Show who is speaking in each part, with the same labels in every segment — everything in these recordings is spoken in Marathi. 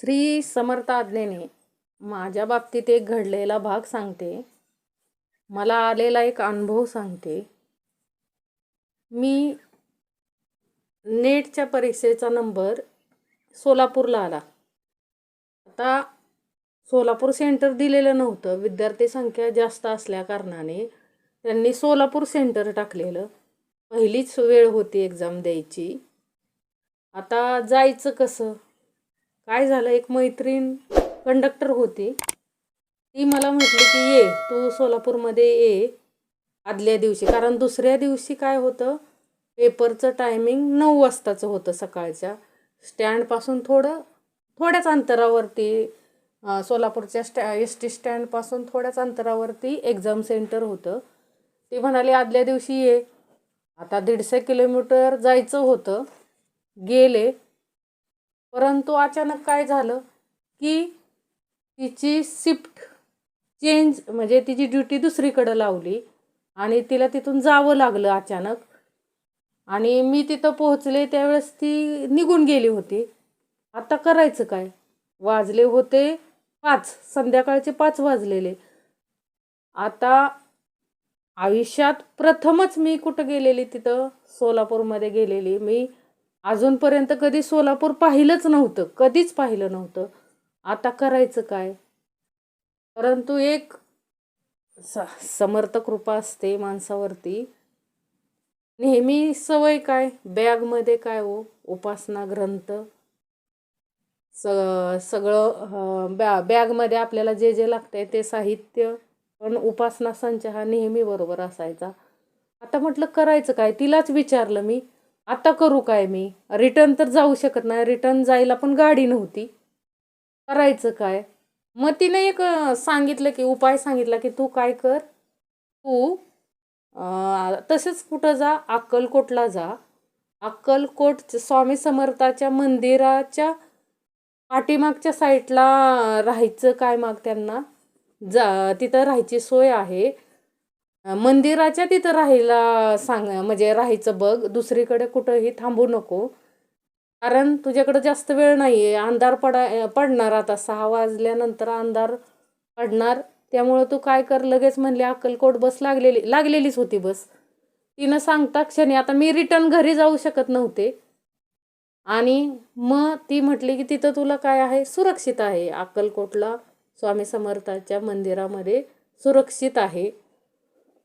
Speaker 1: श्री समर्थ आज्ञेने माझ्या बाबतीत एक घडलेला भाग सांगते. मला आलेला एक अनुभव सांगते. मी नेटच्या परीक्षेचा नंबर सोलापूरला आला. आता सोलापूर सेंटर दिलेलं नव्हतं. विद्यार्थी संख्या जास्त असल्या कारणाने त्यांनी सोलापूर सेंटर टाकलेलं. पहिलीच वेळ होती एक्झाम द्यायची. आता जायचं कसं? काय झालं? एक मैत्रीण कंडक्टर होती. ती मला म्हटली की ये तू सोलापूरमध्ये ये आदल्या दिवशी. कारण दुसऱ्या दिवशी काय होतं? पेपरचं टायमिंग नऊ वाजताचं होतं सकाळच्या. स्टँडपासून थोडं थोड्याच अंतरावरती सोलापूरच्या स्टॅ एस टी स्टँडपासून थोड्याच अंतरावरती एक्झाम सेंटर होतं. ती म्हणाली आदल्या दिवशी ये. आता दीडशे किलोमीटर जायचं होतं. गेले. परंतु अचानक काय झालं की तिची शिफ्ट चेंज म्हणजे तिची ड्युटी दुसरीकडं लावली आणि तिला तिथून जावं लागलं अचानक. आणि मी तिथं पोहोचले त्यावेळेस ती निघून गेली होती. आता करायचं काय? वाजले होते पाच संध्याकाळचे पाच वाजलेले. आता आयुष्यात प्रथमच मी कुठं गेलेली तिथं? सोलापूरमध्ये गेलेली मी. अजूनपर्यंत कधी सोलापूर पाहिलंच नव्हतं कधीच पाहिलं नव्हतं. आता करायचं काय? परंतु एक स समर्थ कृपा असते माणसावरती. नेहमी सवय काय? बॅगमध्ये काय हो? उपासना ग्रंथ? स सगळं बॅ बॅगमध्ये आपल्याला जे जे लागतंय ते साहित्य पण उपासना संच हा नेहमी बरोबर असायचा. आता म्हटलं करायचं काय? तिलाच विचारलं मी. आता करू काय मी? रिटर्न तर जाऊ शकत नाही. रिटर्न जायला पण गाडी नव्हती. करायचं काय? मग तिने एक सांगितलं की उपाय सांगितला की तू काय कर? तू तसेच तसंच कुठं जा? अक्कलकोटला जा. अक्कलकोट स्वामी समर्थाच्या मंदिराच्या पाठीमागच्या साईडला राहायचं काय मग त्यांना? जा तिथं राहायची सोय आहे. मंदिराच्या तिथं राहायला सांग म्हणजे राहायचं बघ दुसरीकडे कुठंही थांबू नको. कारण तुझ्याकडं जास्त वेळ नाही आहे अंधार पडा पडणार आता सहा वाजल्यानंतर अंधार पडणार. त्यामुळं तू काय कर लगेच म्हणले अक्कलकोट बस लागलेली लागलेलीच होती बस. तिनं सांगता क्षणी आता मी रिटर्न घरी जाऊ शकत नव्हते. आणि मग ती म्हटली की तिथं तुला काय आहे? सुरक्षित आहे. अक्कलकोटला स्वामी समर्थाच्या मंदिरामध्ये सुरक्षित आहे.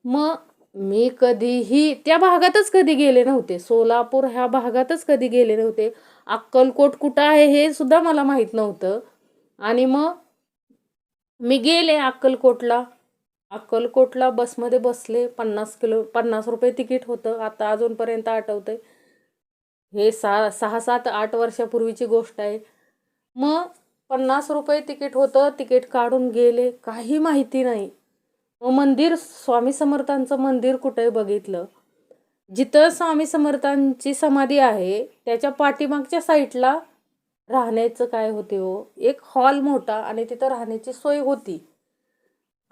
Speaker 1: मग मी कधीही त्या भागातच कधी गेले नव्हते. सोलापूर ह्या भागातच कधी गेले नव्हते. अक्कलकोट कुठं आहे हे सुद्धा मला माहीत नव्हतं. आणि मग मी गेले अक्कलकोटला. अक्कलकोटला बसमध्ये बसले. पन्नास किलो पन्नास रुपये तिकीट होतं. आता अजूनपर्यंत आठवतंय. हे सहा सहा सात आठ वर्षापूर्वीची गोष्ट आहे. मग पन्नास रुपये तिकीट होतं. तिकीट काढून गेले. काही माहिती नाही. मग मंदिर स्वामी समर्थांचं मंदिर कुठे बघितलं? जिथं स्वामी समर्थांची समाधी आहे त्याच्या पाठीमागच्या साईडला राहण्याचं काय होते हो? एक हॉल मोठा आणि तिथं राहण्याची सोय होती.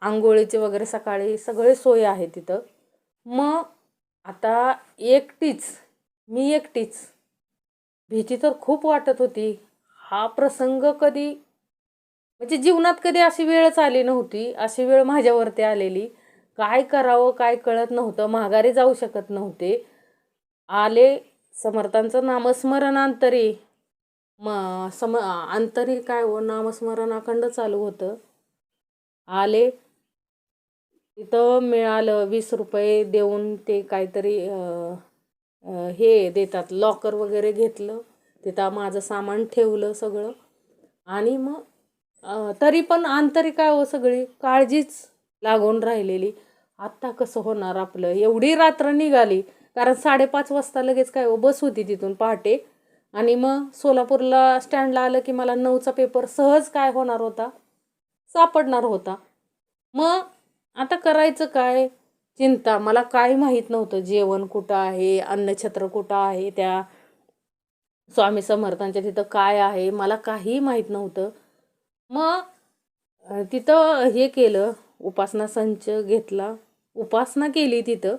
Speaker 1: आंघोळीची वगैरे सकाळी सगळे सोय आहे तिथं. मग आता एकटीच मी एकटीच. भीती तर खूप वाटत होती. हा प्रसंग कधी म्हणजे जीवनात कधी अशी वेळच आली नव्हती अशी वेळ माझ्यावरती आलेली. काय करावं काय कळत नव्हतं माघारी जाऊ शकत नव्हते. आले समर्थांचं नामस्मरण अंतरी म सम अंतरी काय हो नामस्मरण अखंड चालू होतं. आले तिथं मिळालं वीस रुपये देऊन ते काहीतरी हे देतात लॉकर वगैरे घेतलं. तिथं माझं सामान ठेवलं सगळं. आणि मग तरी पण आंतरिक काय हो सगळी? काळजीच लागून राहिलेली. आत्ता कसं होणार आपलं? एवढी रात्र निघाली. कारण साडेपाच वाजता लगेच काय हो बस होती तिथून पहाटे. आणि मग सोलापूरला स्टँडला आलं की मला नऊचा पेपर सहज काय होणार होता? सापडणार होता. मग आता करायचं काय? चिंता. मला काय माहीत नव्हतं. जेवण कुठं आहे? अन्नछत्र कुठं आहे त्या? स्वामी समर्थांच्या तिथं काय आहे? मला काही माहीत नव्हतं. मग तिथं हे केलं उपासना संच घेतला. उपासना केली तिथं.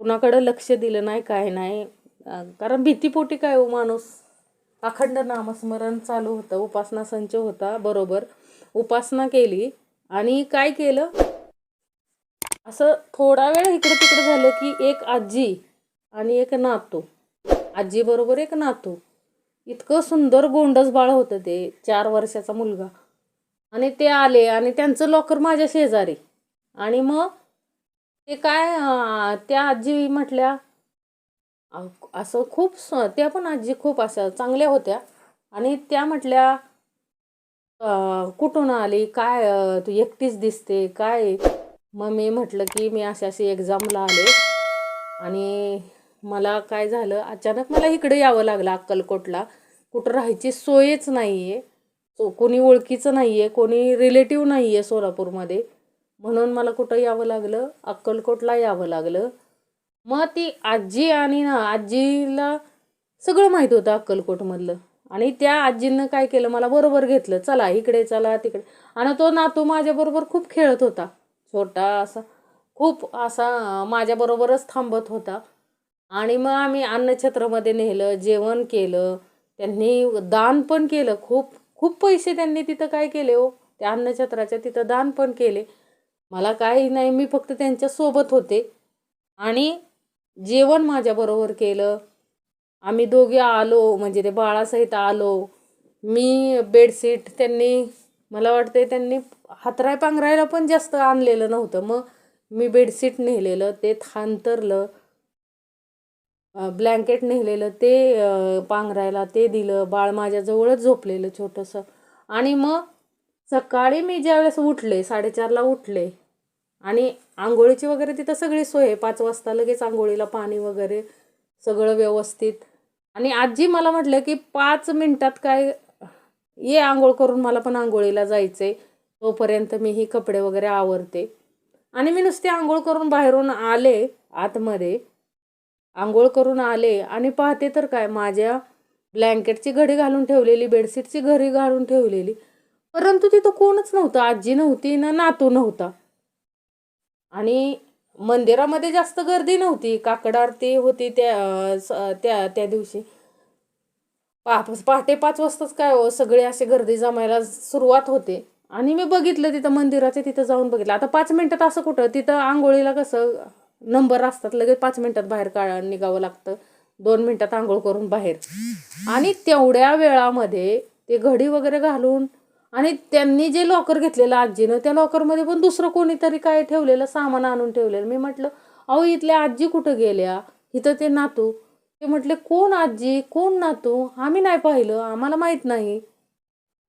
Speaker 1: कुणाकडं लक्ष दिलं नाही काय नाही. कारण भीतीपोटी काय हो माणूस? अखंड नामस्मरण चालू होतं. उपासना संच होता बरोबर. उपासना केली आणि काय केलं? असं थोडा वेळ इकडे तिकडे झालं की एक आजी आणि एक नातू. आजीबरोबर एक नातू. इतकं सुंदर गोंडस बाळ होतं ते चार वर्षाचा मुलगा. आणि ते आले आणि त्यांचं लॉकर माझ्या शेजारी. आणि मग ते काय त्या आजी म्हटल्या असं खूप स- त्या पण आजी खूप अशा चांगल्या होत्या. आणि त्या म्हटल्या कुठून आली? काय तू एकटीच दिसते काय? मग मी म्हटलं की मी अशी अशी एक्झामला आले. आणि मला काय झालं अचानक मला इकडे यावं लागलं अक्कलकोटला. कुठं राहायची सोयच नाही आहे सो कोणी ओळखीचं नाही आहे कोणी रिलेटिव्ह नाही आहे सोलापूरमध्ये. म्हणून मला कुठं यावं लागलं? अक्कलकोटला यावं लागलं. मग ती आजी आणि ना आजीला सगळं माहीत होतं अक्कलकोटमधलं. आणि त्या आजीनं काय केलं? मला बरोबर घेतलं. चला इकडे चला तिकडे. आणि तो नातू माझ्याबरोबर खूप खेळत होता. छोटा असा खूप असा माझ्याबरोबरच थांबत होता. आणि मग आम्ही अन्नछत्रमध्ये नेलं जेवण केलं त्यांनी दान पण केलं. खूप खूप पैसे त्यांनी तिथं काय केले हो? त्या अन्नछत्राच्या तिथं दान पण केले. मला काही नाही मी फक्त त्यांच्यासोबत होते. आणि जेवण माझ्याबरोबर केलं. आम्ही दोघे आलो म्हणजे ते बाळासहित आलो. मी बेडशीट त्यांनी मला वाटते त्यांनी हातराय पांघरायला पण जास्त आणलेलं नव्हतं. मग मी बेडशीट नेलेलं ते थांतरलं. ब्लँकेट नेलेलं ते पांघरायला ते दिलं बाळ माझ्याजवळच झोपलेलं छोटंसं. आणि मग सकाळी मी ज्यावेळेस उठले साडेचारला उठले आणि आंघोळीची वगैरे तिथं सगळी सोय आहे पाच वाजता लगेच आंघोळीला पाणी वगैरे सगळं व्यवस्थित. आणि आजी मला म्हटलं की पाच मिनटात काय ये आंघोळ करून मला पण आंघोळीला जायचंय. तोपर्यंत मी ही कपडे वगैरे आवरते. आणि मी नुसते आंघोळ करून बाहेरून आले आतमध्ये आंघोळ करून आले आणि पाहते तर काय माझ्या ब्लँकेटची घडी घालून ठेवलेली बेडशीटची घडी घालून ठेवलेली. परंतु तिथं कोणच नव्हतं आजी नव्हती ना नातू नव्हता. आणि मंदिरामध्ये जास्त गर्दी नव्हती काकड आरती होती त्या त्या त्या दिवशी. पा पहाटे पाच वाजताच काय हो सगळे असे गर्दी जमायला सुरुवात होते. आणि मी बघितलं तिथं मंदिराचे तिथं जाऊन बघितलं. आता पाच मिनटात असं कुठं तिथं आंघोळीला कसं नंबर असतात लगेच पाच मिनिटात बाहेर काढ निघावं लागतं. दोन मिनिटात आंघोळ करून बाहेर. आणि तेवढ्या वेळामध्ये ते घडी वगैरे घालून आणि त्यांनी जे लॉकर घेतलेलं आजीनं त्या लॉकरमध्ये पण दुसरं कोणीतरी काय ठेवलेलं सामान आणून ठेवलेलं. मी म्हटलं अहो इथल्या आजी कुठं गेल्या? इथं ते नातू. ते म्हटले कोण आजी? कोण नातू? आम्ही नाही पाहिलं आम्हाला माहीत नाही.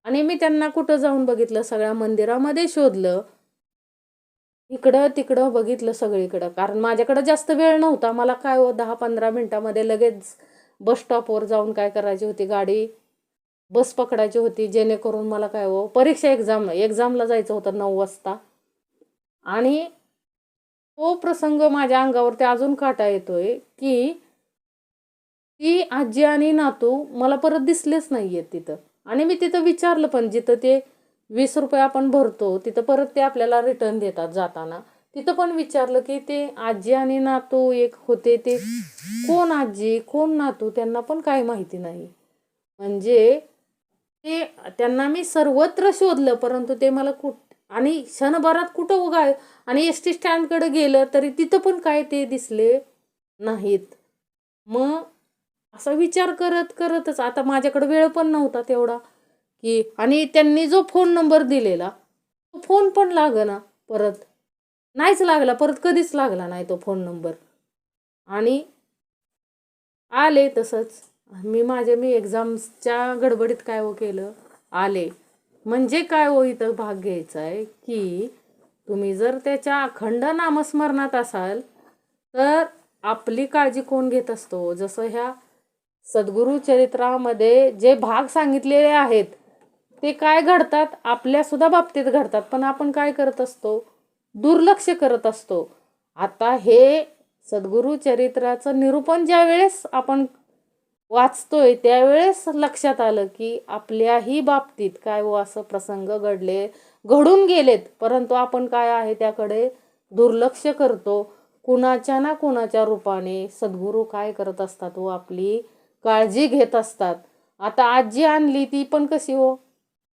Speaker 1: आणि मी त्यांना कुठं जाऊन बघितलं सगळ्या मंदिरामध्ये शोधलं. इकडं तिकडं बघितलं सगळीकडं. कारण माझ्याकडं जास्त वेळ नव्हता. मला काय हो दहा पंधरा मिनटामध्ये लगेच बस स्टॉपवर जाऊन काय करायची होती? गाडी बस पकडायची होती. जेणेकरून मला काय हो परीक्षा एक्झाम एक्झामला जायचं होतं नऊ वाजता. आणि तो प्रसंग माझ्या अंगावरती अजून काटा येतोय की ती आजी आणि नातू मला परत दिसलेच नाही आहेत तिथं. आणि मी तिथं विचारलं पण जिथं ते वीस रुपये आपण भरतो तिथं परत ते आपल्याला रिटर्न देतात जाताना. तिथं पण विचारलं की ते आजी आणि नातू एक होते ते कोण आजी कोण नातू त्यांना पण काही माहिती नाही. म्हणजे ते त्यांना मी सर्वत्र शोधलं परंतु ते मला कुठ आणि क्षणभरात कुठं उगाय आणि एस टी स्टँडकडे गेलं तरी तिथं पण काय ते दिसले नाहीत. मग असा विचार करत करतच आता माझ्याकडे वेळ पण नव्हता तेवढा. की आणि त्यांनी जो फोन नंबर दिलेला तो फोन पण लागना परत. नाहीच लागला परत कधीच लागला नाही तो फोन नंबर आणि आले तसंच. मी माझ्या मी एक्झाम्सच्या गडबडीत काय हो केलं? आले. म्हणजे काय हो इथं भाग घ्यायचा आहे की तुम्ही जर त्याच्या अखंड नामस्मरणात असाल तर आपली काळजी कोण घेत असतो? जसं ह्या सद्गुरू चरित्रामध्ये जे भाग सांगितलेले आहेत ते काय घडतात आपल्यासुद्धा बाबतीत घडतात. पण आपण काय करत असतो? दुर्लक्ष करत असतो. आता हे सद्गुरू चरित्राचं निरूपण ज्या वेळेस आपण वाचतोय त्यावेळेस लक्षात आलं की आपल्याही बाबतीत काय व असं प्रसंग घडले घडून गेलेत. परंतु आपण काय आहे त्याकडे दुर्लक्ष करतो. कुणाच्या ना कुणाच्या रूपाने सद्गुरू काय करत असतात व आपली काळजी घेत असतात. आता आजी आणली ती पण कशी हो?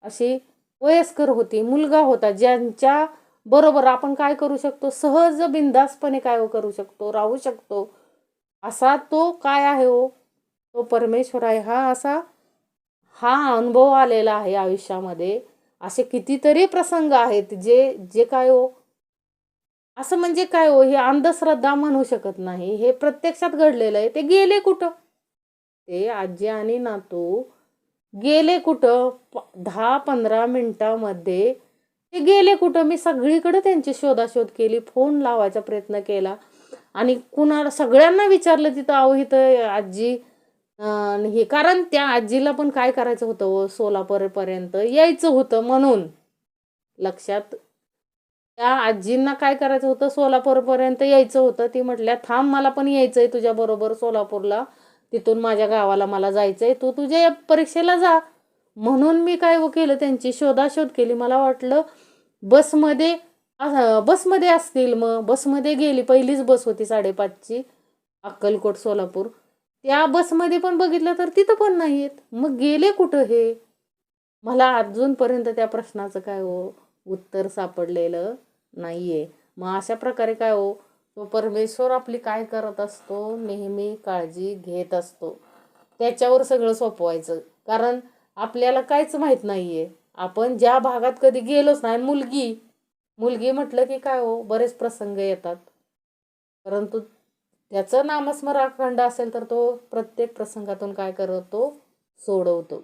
Speaker 1: अशी वयस्कर होती मुलगा होता ज्यांच्या बरोबर आपण काय करू शकतो? सहज बिंदासपणे काय हो करू शकतो? राहू शकतो. असा तो काय आहे हो? तो परमेश्वर आहे. हा असा हा अनुभव आलेला आहे आयुष्यामध्ये. असे कितीतरी प्रसंग आहेत जे जे काय हो? असं म्हणजे काय हो? हे अंधश्रद्धा म्हणू शकत नाही. हे प्रत्यक्षात घडलेलं आहे. ते गेले कुठं? ते आजी आणि नातू गेले कुठं? प दहा पंधरा मिनटामध्ये ते गेले कुठं? मी सगळीकडे त्यांची शोधाशोध केली फोन लावायचा प्रयत्न केला. आणि कुणाला सगळ्यांना विचारलं तिथं आहो इथं आजी हे कारण त्या आजीला पण काय करायचं होतं हो सोलापूरपर्यंत? यायचं होतं म्हणून. लक्षात त्या आजींना काय करायचं होतं? सोलापूरपर्यंत यायचं होतं. ती म्हटल्या थांब मला पण यायचं आहे तुझ्याबरोबर सोलापूरला. तिथून माझ्या गावाला मला जायचं आहे तू तुझ्या या परीक्षेला जा. म्हणून मी काय केलं त्यांची शोधाशोध केली. मला वाटलं बसमध्ये बसमध्ये असतील मग. बसमध्ये गेली पहिलीच बस होती साडेपाचची अक्कलकोट सोलापूर. त्या बसमध्ये पण बघितलं तर तिथं पण नाहीत मग गेले कुठं हे? मला अजूनपर्यंत त्या प्रश्नाचं काय हो उत्तर सापडलेलं नाही आहे मग अशा प्रकारे काय हो तो परमेश्वर आपली काय करत असतो नेहमी काळजी घेत असतो. त्याच्यावर सगळं सोपवायचं. कारण आपल्याला काहीच माहीत नाही आहे आपण ज्या भागात कधी गेलोच नाही मुलगी मुलगी म्हटलं की काय हो बरेच प्रसंग येतात. परंतु त्याचं नामस्मरण अखंड असेल तर तो प्रत्येक प्रसंगातून काय करतो? सोडवतो.